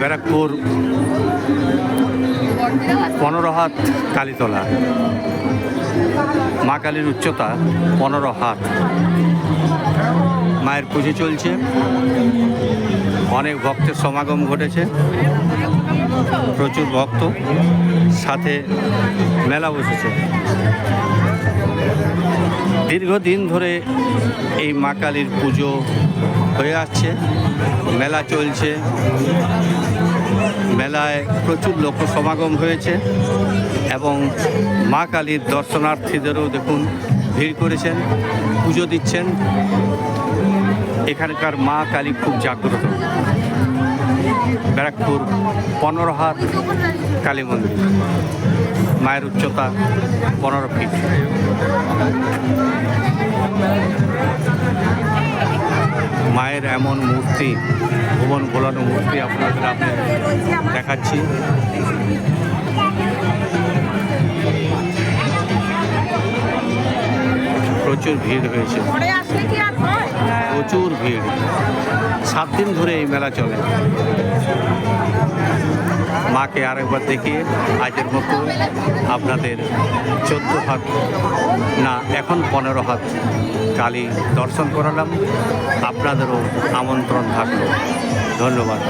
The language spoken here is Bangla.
ব্যারাকপুর পনেরো হাত কালীতলা, মা কালীর উচ্চতা পনেরো হাত মায়ের পুজো চলছে। অনেক ভক্তের সমাগম ঘটেছে। প্রচুর ভক্ত। সাথে মেলা বসেছে। দীর্ঘদিন ধরে এই মা কালীর পুজো হয়ে আসছে, মেলা চলছে, মেলায় প্রচুর লোক সমাগম হয়েছে এবং মা কালীর দর্শনার্থীদেরও দেখুন ভিড় করেছেন, পুজো দিচ্ছেন। এখানকার মা কালী খুব জাগ্রত। ব্যারাকপুর পনেরো হাত কালী মন্দির, মায়ের উচ্চতা পনেরো ফিট। মায়ের এমন মূর্তি, ভুবন ভোলানো মূর্তি আপনাদের আমি দেখাচ্ছি। প্রচুর ভিড় হয়েছে। হয় প্রচুর ভিড়। সাত দিন ধরে এই মেলা চলে। মাকে আরেকবার দেখিয়ে আজের মতো আপনাদের চোদ্দ হাত, না, এখন পনেরো হাত কালী দর্শন করালাম। আপনাদেরও আমন্ত্রণ থাকল। ধন্যবাদ।